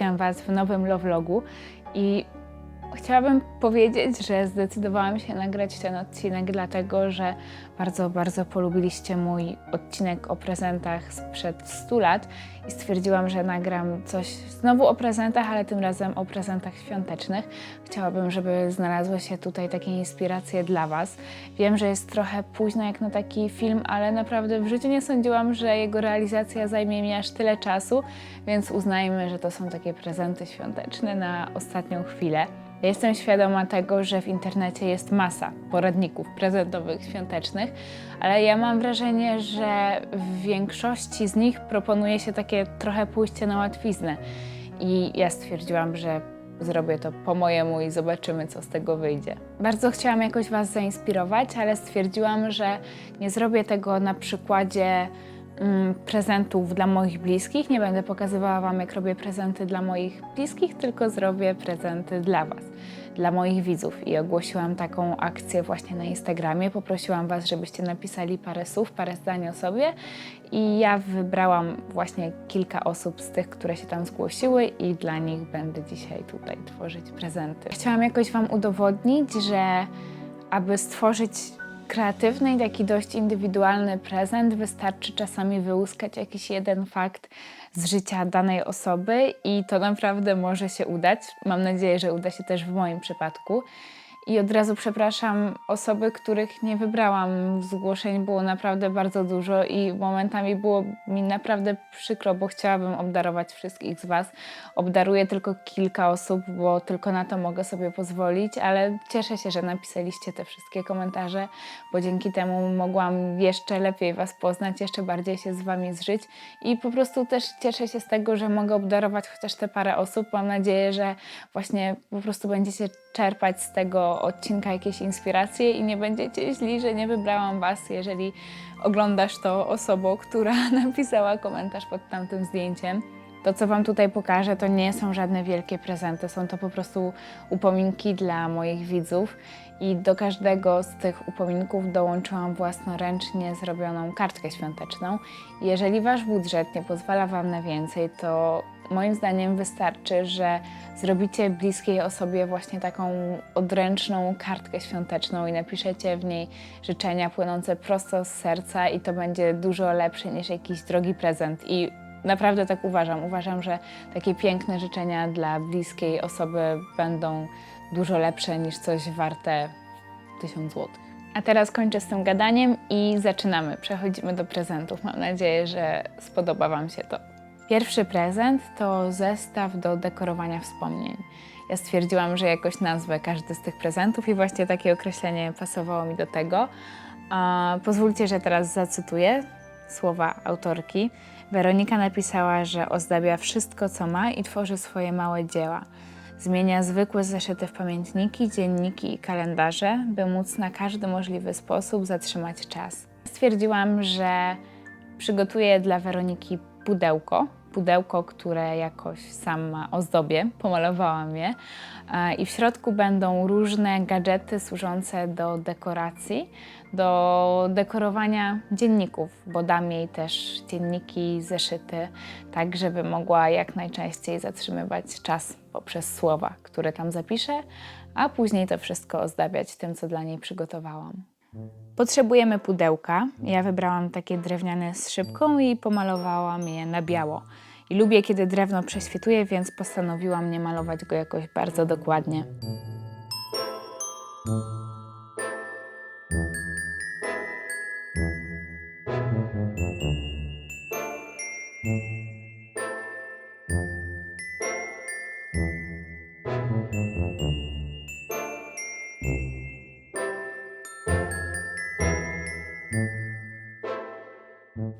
Witam Was w nowym vlogu i chciałabym powiedzieć, że zdecydowałam się nagrać ten odcinek dlatego, że bardzo, bardzo polubiliście mój odcinek o prezentach sprzed 100 lat i stwierdziłam, że nagram coś znowu o prezentach, ale tym razem o prezentach świątecznych. Chciałabym, żeby znalazły się tutaj takie inspiracje dla Was. Wiem, że jest trochę późno jak na taki film, ale naprawdę w życiu nie sądziłam, że jego realizacja zajmie mi aż tyle czasu, więc uznajmy, że to są takie prezenty świąteczne na ostatnią chwilę. Ja jestem świadoma tego, że w internecie jest masa poradników prezentowych świątecznych, ale ja mam wrażenie, że w większości z nich proponuje się takie trochę pójście na łatwiznę. I ja stwierdziłam, że zrobię to po mojemu i zobaczymy, co z tego wyjdzie. Bardzo chciałam jakoś Was zainspirować, ale stwierdziłam, że nie zrobię tego na przykładzie prezentów dla moich bliskich. Nie będę pokazywała Wam, jak robię prezenty dla moich bliskich, tylko zrobię prezenty dla Was, dla moich widzów. I ogłosiłam taką akcję właśnie na Instagramie. Poprosiłam Was, żebyście napisali parę słów, parę zdań o sobie. I ja wybrałam właśnie kilka osób z tych, które się tam zgłosiły, i dla nich będę dzisiaj tutaj tworzyć prezenty. Chciałam jakoś Wam udowodnić, że aby stworzyć kreatywny i taki dość indywidualny prezent, wystarczy czasami wyłuskać jakiś jeden fakt z życia danej osoby i to naprawdę może się udać. Mam nadzieję, że uda się też w moim przypadku. I od razu przepraszam osoby, których nie wybrałam. Zgłoszeń było naprawdę bardzo dużo i momentami było mi naprawdę przykro, bo chciałabym obdarować wszystkich z Was. Obdaruję tylko kilka osób, bo tylko na to mogę sobie pozwolić, ale cieszę się, że napisaliście te wszystkie komentarze, bo dzięki temu mogłam jeszcze lepiej Was poznać, jeszcze bardziej się z Wami zżyć i po prostu też cieszę się z tego, że mogę obdarować chociaż te parę osób. Mam nadzieję, że właśnie po prostu będziecie czerpać z tego odcinka jakieś inspiracje i nie będziecie źli, że nie wybrałam Was, jeżeli oglądasz to osobą, która napisała komentarz pod tamtym zdjęciem. To, co Wam tutaj pokażę, to nie są żadne wielkie prezenty, są to po prostu upominki dla moich widzów i do każdego z tych upominków dołączyłam własnoręcznie zrobioną kartkę świąteczną. Jeżeli Wasz budżet nie pozwala Wam na więcej, to moim zdaniem wystarczy, że zrobicie bliskiej osobie właśnie taką odręczną kartkę świąteczną i napiszecie w niej życzenia płynące prosto z serca i to będzie dużo lepsze niż jakiś drogi prezent. I naprawdę tak uważam. Uważam, że takie piękne życzenia dla bliskiej osoby będą dużo lepsze niż coś warte 1000 zł. A teraz kończę z tym gadaniem i zaczynamy. Przechodzimy do prezentów. Mam nadzieję, że spodoba Wam się to. Pierwszy prezent to zestaw do dekorowania wspomnień. Ja stwierdziłam, że jakoś nazwę każdy z tych prezentów i właśnie takie określenie pasowało mi do tego. Pozwólcie, że teraz zacytuję słowa autorki. Weronika napisała, że ozdabia wszystko, co ma i tworzy swoje małe dzieła. Zmienia zwykłe zeszyty w pamiętniki, dzienniki i kalendarze, by móc na każdy możliwy sposób zatrzymać czas. Stwierdziłam, że przygotuję dla Weroniki pudełko, pudełko, które jakoś sama ozdobię, pomalowałam je e, i w środku będą różne gadżety służące do dekoracji, do dekorowania dzienników, bo dam jej też dzienniki, zeszyty, tak żeby mogła jak najczęściej zatrzymywać czas poprzez słowa, które tam zapiszę, a później to wszystko ozdabiać tym, co dla niej przygotowałam. Potrzebujemy pudełka. Ja wybrałam takie drewniane z szybką i pomalowałam je na biało. I lubię, kiedy drewno prześwituje, więc postanowiłam nie malować go jakoś bardzo dokładnie.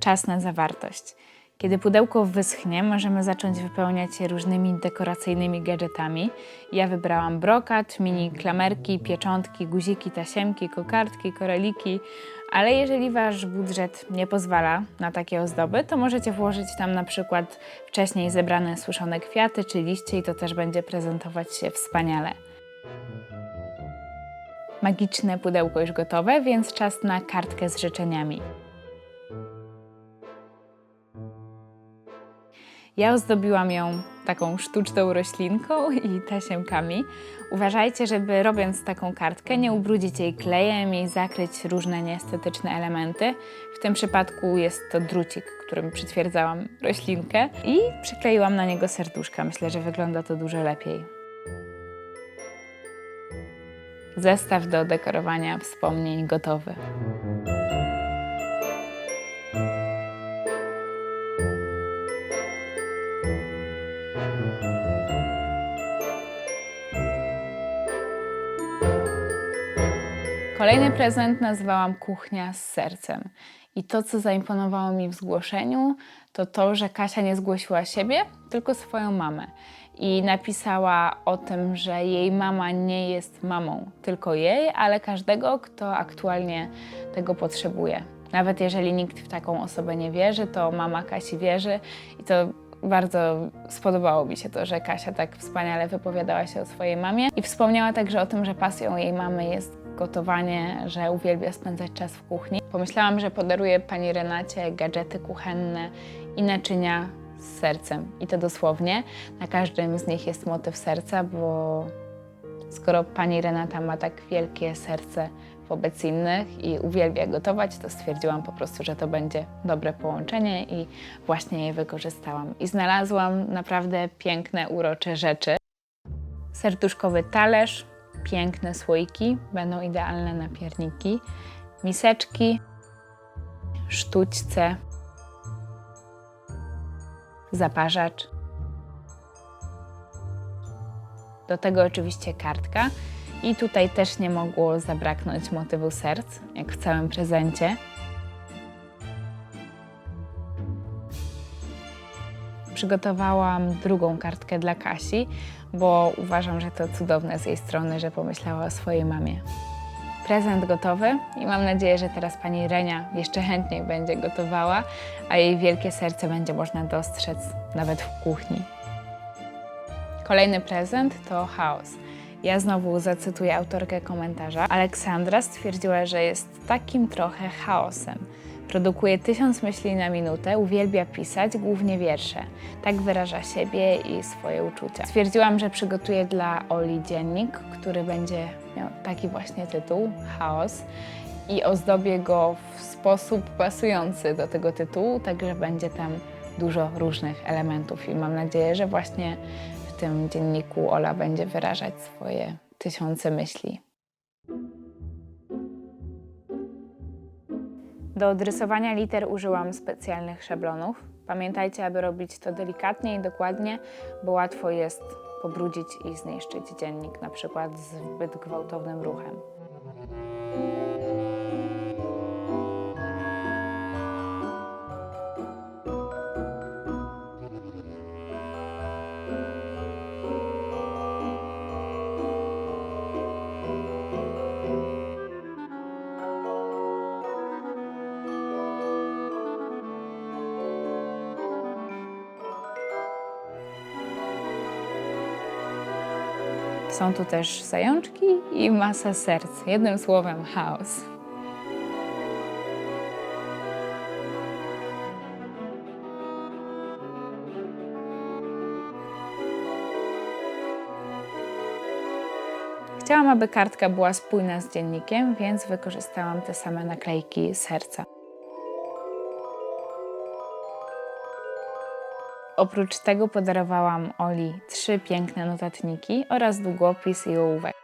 Czas na zawartość. Kiedy pudełko wyschnie, możemy zacząć wypełniać je różnymi dekoracyjnymi gadżetami. Ja wybrałam brokat, mini klamerki, pieczątki, guziki, tasiemki, kokardki, koraliki, ale jeżeli wasz budżet nie pozwala na takie ozdoby, to możecie włożyć tam na przykład wcześniej zebrane suszone kwiaty czy liście i to też będzie prezentować się wspaniale. Magiczne pudełko już gotowe, więc czas na kartkę z życzeniami. Ja ozdobiłam ją taką sztuczną roślinką i tasiemkami. Uważajcie, żeby robiąc taką kartkę nie ubrudzić jej klejem i zakryć różne nieestetyczne elementy. W tym przypadku jest to drucik, którym przytwierdzałam roślinkę i przykleiłam na niego serduszka. Myślę, że wygląda to dużo lepiej. Zestaw do dekorowania wspomnień gotowy. Kolejny prezent nazwałam Kuchnia z sercem. I to, co zaimponowało mi w zgłoszeniu, to to, że Kasia nie zgłosiła siebie, tylko swoją mamę. I napisała o tym, że jej mama nie jest mamą tylko jej, ale każdego, kto aktualnie tego potrzebuje. Nawet jeżeli nikt w taką osobę nie wierzy, to mama Kasi wierzy i to bardzo spodobało mi się to, że Kasia tak wspaniale wypowiadała się o swojej mamie i wspomniała także o tym, że pasją jej mamy jest gotowanie, że uwielbia spędzać czas w kuchni. Pomyślałam, że podaruję pani Renacie gadżety kuchenne i naczynia z sercem. I to dosłownie. Na każdym z nich jest motyw serca, bo skoro pani Renata ma tak wielkie serce wobec innych i uwielbia gotować, to stwierdziłam po prostu, że to będzie dobre połączenie i właśnie je wykorzystałam. I znalazłam naprawdę piękne, urocze rzeczy. Serduszkowy talerz, piękne słoiki, będą idealne na pierniki, miseczki, sztućce, zaparzacz. Do tego oczywiście kartka. I tutaj też nie mogło zabraknąć motywu serc, jak w całym prezencie. Przygotowałam drugą kartkę dla Kasi, bo uważam, że to cudowne z jej strony, że pomyślała o swojej mamie. Prezent gotowy i mam nadzieję, że teraz pani Renia jeszcze chętniej będzie gotowała, a jej wielkie serce będzie można dostrzec nawet w kuchni. Kolejny prezent to chaos. Ja znowu zacytuję autorkę komentarza. Aleksandra stwierdziła, że jest takim trochę chaosem. Produkuje tysiąc myśli na minutę, uwielbia pisać, głównie wiersze. Tak wyraża siebie i swoje uczucia. Stwierdziłam, że przygotuję dla Oli dziennik, który będzie miał taki właśnie tytuł Chaos i ozdobię go w sposób pasujący do tego tytułu, także będzie tam dużo różnych elementów i mam nadzieję, że właśnie w tym dzienniku Ola będzie wyrażać swoje tysiące myśli. Do odrysowania liter użyłam specjalnych szablonów. Pamiętajcie, aby robić to delikatnie i dokładnie, bo łatwo jest pobrudzić i zniszczyć dziennik, na przykład zbyt gwałtownym ruchem. Są tu też zajączki i masa serc. Jednym słowem chaos. Chciałam, aby kartka była spójna z dziennikiem, więc wykorzystałam te same naklejki serca. Oprócz tego podarowałam Oli trzy piękne notatniki oraz długopis i ołówek.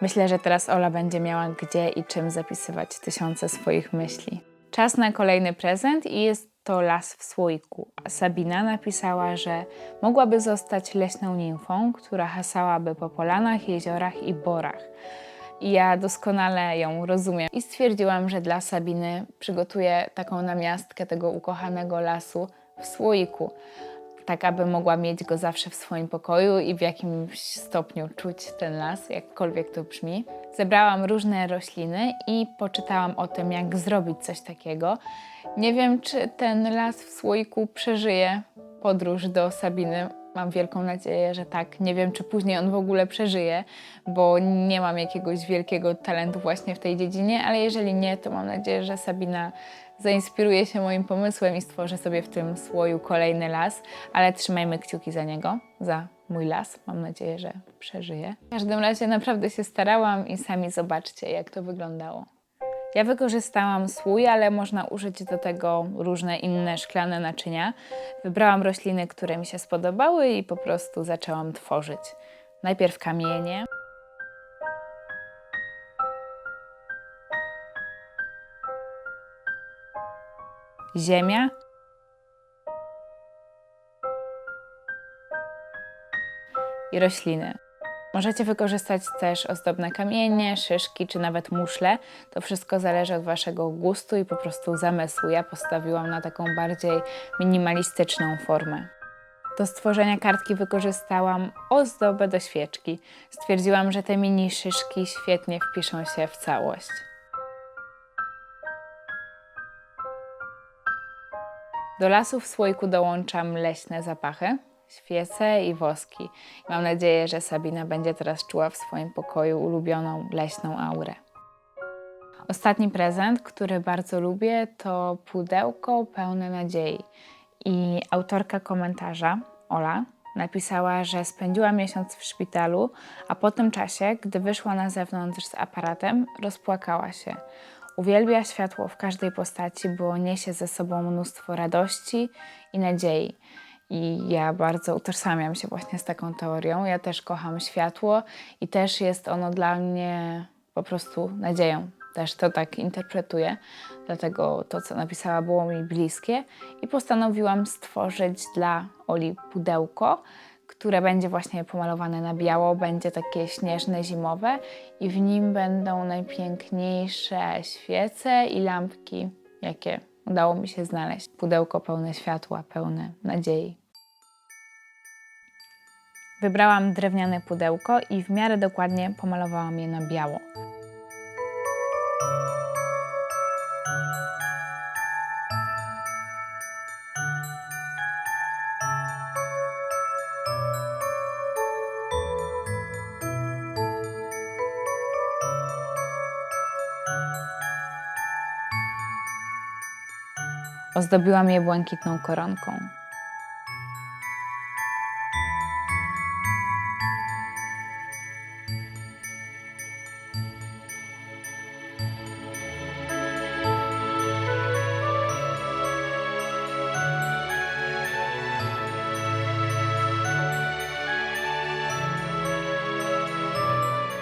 Myślę, że teraz Ola będzie miała gdzie i czym zapisywać tysiące swoich myśli. Czas na kolejny prezent i jest to las w słoiku. Sabina napisała, że mogłaby zostać leśną nimfą, która hasałaby po polanach, jeziorach i borach. I ja doskonale ją rozumiem. I stwierdziłam, że dla Sabiny przygotuję taką namiastkę tego ukochanego lasu w słoiku, tak aby mogła mieć go zawsze w swoim pokoju i w jakimś stopniu czuć ten las, jakkolwiek to brzmi. Zebrałam różne rośliny i poczytałam o tym, jak zrobić coś takiego. Nie wiem, czy ten las w słoiku przeżyje podróż do Sabiny. Mam wielką nadzieję, że tak. Nie wiem, czy później on w ogóle przeżyje, bo nie mam jakiegoś wielkiego talentu właśnie w tej dziedzinie, ale jeżeli nie, to mam nadzieję, że Sabina zainspiruje się moim pomysłem i stworzy sobie w tym słoju kolejny las, ale trzymajmy kciuki za niego, za mój las. Mam nadzieję, że przeżyje. W każdym razie naprawdę się starałam i sami zobaczcie, jak to wyglądało. Ja wykorzystałam słój, ale można użyć do tego różne inne szklane naczynia. Wybrałam rośliny, które mi się spodobały i po prostu zaczęłam tworzyć. Najpierw kamienie. Ziemia. I rośliny. Możecie wykorzystać też ozdobne kamienie, szyszki czy nawet muszle. To wszystko zależy od Waszego gustu i po prostu zamysłu. Ja postawiłam na taką bardziej minimalistyczną formę. Do stworzenia kartki wykorzystałam ozdobę do świeczki. Stwierdziłam, że te mini szyszki świetnie wpiszą się w całość. Do lasu w słoiku dołączam leśne zapachy, świece i woski. Mam nadzieję, że Sabina będzie teraz czuła w swoim pokoju ulubioną leśną aurę. Ostatni prezent, który bardzo lubię, to pudełko pełne nadziei. I autorka komentarza, Ola, napisała, że spędziła miesiąc w szpitalu, a po tym czasie, gdy wyszła na zewnątrz z aparatem, rozpłakała się. Uwielbia światło w każdej postaci, bo niesie ze sobą mnóstwo radości i nadziei. I ja bardzo utożsamiam się właśnie z taką teorią. Ja też kocham światło i też jest ono dla mnie po prostu nadzieją. Też to tak interpretuję, dlatego to, co napisała, było mi bliskie i postanowiłam stworzyć dla Oli pudełko, które będzie właśnie pomalowane na biało, będzie takie śnieżne, zimowe i w nim będą najpiękniejsze świece i lampki, jakie udało mi się znaleźć. Pudełko pełne światła, pełne nadziei. Wybrałam drewniane pudełko i w miarę dokładnie pomalowałam je na biało. Ozdobiłam je błękitną koronką.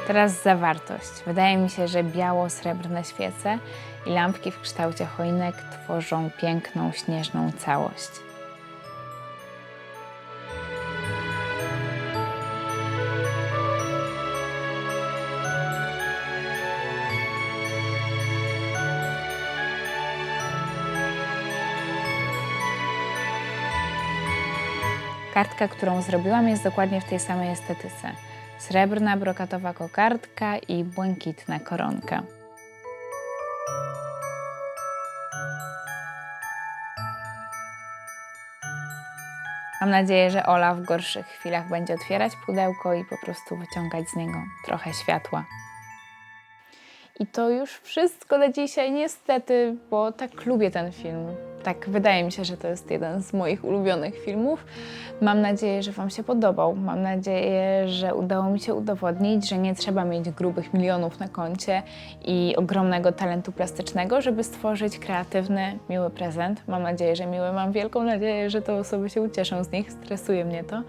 Teraz zawartość. Wydaje mi się, że biało-srebrne świece i lampki w kształcie choinek tworzą piękną, śnieżną całość. Kartka, którą zrobiłam, jest dokładnie w tej samej estetyce. Srebrna brokatowa kokardka i błękitna koronka. Mam nadzieję, że Ola w gorszych chwilach będzie otwierać pudełko i po prostu wyciągać z niego trochę światła. I to już wszystko na dzisiaj, niestety, bo tak lubię ten film. Tak, wydaje mi się, że to jest jeden z moich ulubionych filmów. Mam nadzieję, że Wam się podobał. Mam nadzieję, że udało mi się udowodnić, że nie trzeba mieć grubych milionów na koncie i ogromnego talentu plastycznego, żeby stworzyć kreatywny, miły prezent. Mam nadzieję, że miły. Mam wielką nadzieję, że te osoby się ucieszą z nich. Stresuje mnie to.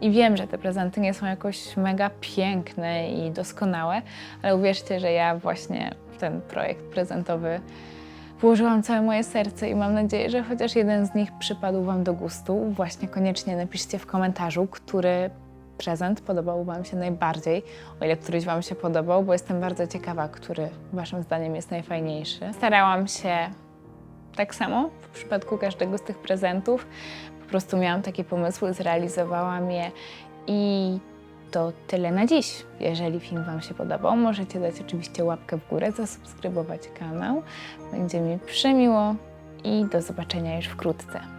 I wiem, że te prezenty nie są jakoś mega piękne i doskonałe, ale uwierzcie, że ja właśnie ten projekt prezentowy Włożyłam całe moje serce i mam nadzieję, że chociaż jeden z nich przypadł Wam do gustu. Właśnie koniecznie napiszcie w komentarzu, który prezent podobał Wam się najbardziej, o ile któryś Wam się podobał, bo jestem bardzo ciekawa, który Waszym zdaniem jest najfajniejszy. Starałam się tak samo w przypadku każdego z tych prezentów. Po prostu miałam takie pomysły, zrealizowałam je i to tyle na dziś. Jeżeli film Wam się podobał, możecie dać oczywiście łapkę w górę, zasubskrybować kanał. Będzie mi przemiło i do zobaczenia już wkrótce.